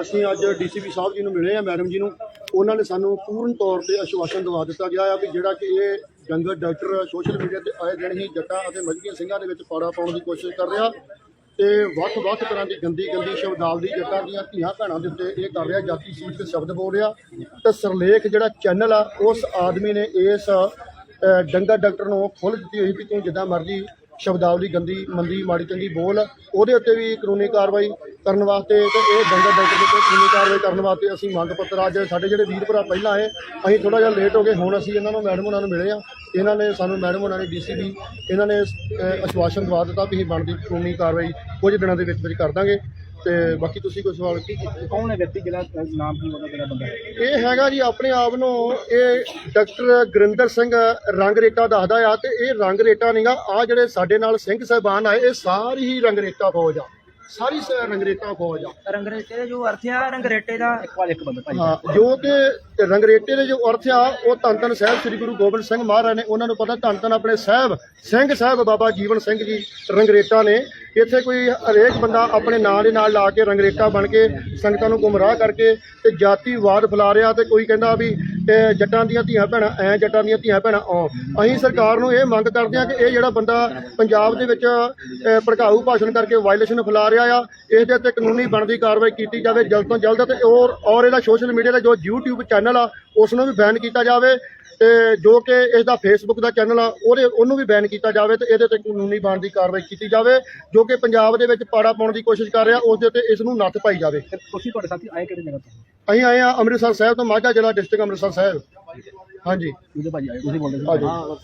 ਅਸੀਂ ਅੱਜ ਡੀਸੀਪੀ ਸਾਹਿਬ ਜੀ ਨੂੰ ਮਿਲੇ ਆ ਮੈਡਮ ਜੀ ਨੂੰ। ਉਹਨਾਂ ਨੇ ਸਾਨੂੰ ਪੂਰਨ ਤੌਰ ਤੇ ਅਸ਼ਵਾਸਨ ਦਵਾ ਦਿੱਤਾ ਗਿਆ ਆ ਵੀ ਜਿਹੜਾ ਕਿ ਇਹ ਜੰਗਲ ਡਾਕਟਰ ਸੋਸ਼ਲ ਮੀਡੀਆ ਤੇ ਆਏ ਦਿਨ ਹੀ ਜੱਟਾਂ ਅਤੇ ਮਜਬੀਆਂ ਸਿੰਘਾਂ ਦੇ ਵਿੱਚ ਪਾੜਾ ਪਾਉਣ ਦੀ ਕੋਸ਼ਿਸ਼ ਕਰ ਰਿਹਾ ਤੇ ਵੱਖ-ਵੱਖ ਤਰ੍ਹਾਂ ਦੀ ਗੰਦੀ ਗੰਦੀ ਸ਼ਬਦਾਵਲੀ ਜੱਟਾਂ ਦੀਆਂ ਧੀਆਂ ਭੈਣਾਂ ਦੇ ਉੱਤੇ ਇਹ ਕਰ ਰਿਹਾ, ਜਾਤੀ ਸੂਚ 'ਤੇ ਸ਼ਬਦ ਬੋਲ ਰਿਹਾ। ਤੇ ਸਰਲੇਖ ਜਿਹੜਾ ਚੈਨਲ ਆ, ਉਸ ਆਦਮੀ ਨੇ ਇਸ ਡੰਗਰ ਡਾਕਟਰ ਨੂੰ ਖੁੱਲ੍ਹ ਦਿੱਤੀ ਹੋਈ ਵੀ ਤੂੰ ਜਿੱਦਾਂ ਮਰਜ਼ੀ ਸ਼ਬਦਾਵਲੀ ਗੰਦੀ, ਮੰਦੀ, ਮਾੜੀ ਚੰਗੀ ਬੋਲ। ਉਹਦੇ ਉੱਤੇ ਵੀ ਕਾਨੂੰਨੀ ਕਾਰਵਾਈ ਕਰਨ ਵਾਸਤੇ ਤੇ ਇਹ ਡੰਗਾ ਡਾਕਟਰ ਦੇ ਕਾਨੂੰਨੀ ਕਾਰਵਾਈ ਕਰਨ ਵਾਸਤੇ ਅਸੀਂ ਮੰਗ ਪੱਤਰ ਅੱਜ ਸਾਡੇ ਜਿਹੜੇ ਵੀਰ ਭਰਾ ਪਹਿਲਾਂ ਆਏ ਅਸੀਂ ਥੋੜਾ ਜਿਹਾ ਲੇਟ ਹੋ ਗਏ ਹੁਣ ਅਸੀਂ ਇਹਨਾਂ ਨੂੰ ਮੈਡਮ ਉਹਨਾਂ ਨੂੰ ਮਿਲੇ ਆ। ਇਹਨਾਂ ਨੇ ਸਾਨੂੰ ਮੈਡਮ ਉਹਨਾਂ ਨੇ ਡੀਸੀਬੀ ਇਹਨਾਂ ਨੇ ਅ, ਆਸ਼ਵਾਸਨ ਦਵਾ ਦਿੱਤਾ ਵੀ ਅਸੀਂ ਬਣਦੀ ਕਾਨੂੰਨੀ ਕਾਰਵਾਈ ਕੁਝ ਦਿਨਾਂ ਦੇ ਵਿੱਚ ਵਿੱਚ ਕਰ ਦਾਂਗੇ। ਤੇ ਬਾਕੀ ਤੁਸੀਂ ਕੋਈ ਸਵਾਲ ਕੀ ਕੌਣ ਹੈ ਵਿਅਕਤੀ ਜਿਹੜਾ ਨਾਮ ਕੀ ਉਹਦਾ ਕਿਹੜਾ ਬੰਦਾ ਹੈ? ਇਹ ਹੈਗਾ ਜੀ ਆਪਣੇ ਆਪ ਨੂੰ ਇਹ ਡਾਕਟਰ ਗੁਰਿੰਦਰ ਸਿੰਘ ਰੰਗ ਰੇਟਾ ਦੱਸਦਾ ਆ ਤੇ ਇਹ ਰੰਗ ਰੇਟਾ ਨਹੀਂਗਾ ਆ ਜਿਹੜੇ ਸਾਡੇ ਨਾਲ ਸਿੰਘ ਸਾਹਿਬਾਨ ਆਏ ਇਹ ਸਾਰੀ ਹੀ ਰੰਗ ਰੇਟਾ ਫੌਜ ਆ। ਸਾਰੀ ਸ- ਰੰਗ ਰੇਟਾ ਫੌਜ ਆ। ਰੰਗਰੇਟੇ ਦੇ ਜੋ ਅਰਥ ਆ ਰੰਗਰੇਟੇ ਦਾ ਇੱਕ ਵਾਰ ਇੱਕ ਬੰਦਾ ਭਾਈ ਹਾਂ ਜੋ ਕਿ ਰੰਗਰੇਟੇ ਦੇ ਜੋ ਅਰਥ ਆ ਉਹ ਧੰਨ ਧੰਨ ਸਾਹਿਬ ਸ੍ਰੀ ਗੁਰੂ ਗੋਬਿੰਦ ਸਿੰਘ ਮਹਾਰਾਜ ਨੇ ਉਹਨਾਂ ਨੂੰ ਪਤਾ ਧੰਨ ਧੰਨ ਆਪਣੇ ਸਾਹਿਬ ਸਿੰਘ ਸਾਹਿਬ ਬਾਬਾ ਜੀਵਨ ਸਿੰਘ ਜੀ ਰੰਗਰੇਟਾ ਨੇ। ਇੱਥੇ ਕੋਈ ਹਰੇਕ ਬੰਦਾ ਆਪਣੇ ਨਾਂ ਦੇ ਨਾਲ ਲਾ ਕੇ ਰੰਗਰੇਟਾ ਬਣ ਕੇ ਸੰਗਤਾਂ ਨੂੰ ਗੁੰਮਰਾਹ ਕਰਕੇ ਤੇ ਜਾਤੀਵਾਦ ਫੈਲਾ ਰਿਹਾ ਤੇ ਕੋਈ ਕਹਿੰਦਾ ਵੀ ਇਹ ਜੱਟਾਂ ਦੀਆਂ ਧੀਆਂ ਭੈਣਾਂ, ਐ ਜੱਟਾਂ ਦੀਆਂ ਧੀਆਂ ਭੈਣਾਂ ਆ ਅਸੀਂ ਸਰਕਾਰ ਨੂੰ ਇਹ ਮੰਗ ਕਰਦੇ ਹਾਂ ਕਿ ਇਹ ਜਿਹੜਾ ਬੰਦਾ ਪੰਜਾਬ ਦੇ ਵਿੱਚ ਭੜਕਾਊ ਭਾਸ਼ਣ ਕਰਕੇ ਵਾਇਲੇਸ਼ਨ ਫੈਲਾ ਰਿਹਾ ਆ ਇਸ ਦੇ ਉੱਤੇ ਕਾਨੂੰਨੀ ਬਣਦੀ ਕਾਰਵਾਈ ਕੀਤੀ ਜਾਵੇ, ਜਲਦ ਤੋਂ ਜਲਦ ਤੇ ਔਰ ਔਰ ਇਹਦਾ ਸੋਸ਼ਲ ਮੀਡੀਆ ਦਾ ਜੋ YouTube ਚੈਨਲ ਆ ਉਸ ਨੂੰ ਵੀ ਬੈਨ ਕੀਤਾ ਜਾਵੇ ਤੇ ਜੋ ਕਿ ਇਸ ਦਾ Facebook ਦਾ ਚੈਨਲ ਆ, ਉਹਦੇ, ਉਹਨੂੰ ਵੀ ਬੈਨ ਕੀਤਾ ਜਾਵੇ ਤੇ ਇਹਦੇ ਤੇ ਕਾਨੂੰਨੀ ਬਣਦੀ ਕਾਰਵਾਈ ਕੀਤੀ ਜਾਵੇ, ਜੋ ਕਿ ਪੰਜਾਬ ਦੇ ਵਿੱਚ ਪਾੜਾ ਪਾਉਣ ਦੀ ਕੋਸ਼ਿਸ਼ ਕਰ ਰਿਹਾ ਉਸ ਦੇ ਉੱਤੇ ਇਸ ਨੂੰ ਨੱਥ ਪਾਈ ਜਾਵੇ। ਤੁਸੀਂ ਤੁਹਾਡੇ ਸਾਥੀ ਆਏ ਕਿਹੜੀ ਜਗ੍ਹਾ ਤੋਂ? ਅਸੀਂ ਆਏ ਆ ਅੰਮ੍ਰਿਤਸਰ ਸਾਹਿਬ ਤੋਂ ਮਾਝਾ ਜ਼ਿਲ੍ਹਾ ਡਿਸਟ੍ਰਿਕਟ ਅੰਮ੍ਰਿਤਸਰ ਸਾਹਿਬ। ਹਾਂਜੀ। ਉਹਦੇ ਭਾਜੀ ਆਏ ਤੁਸੀਂ ਬੋਲਦੇ ਤੁਸੀਂ ਤੋਂ ਆਏ ਹੋ?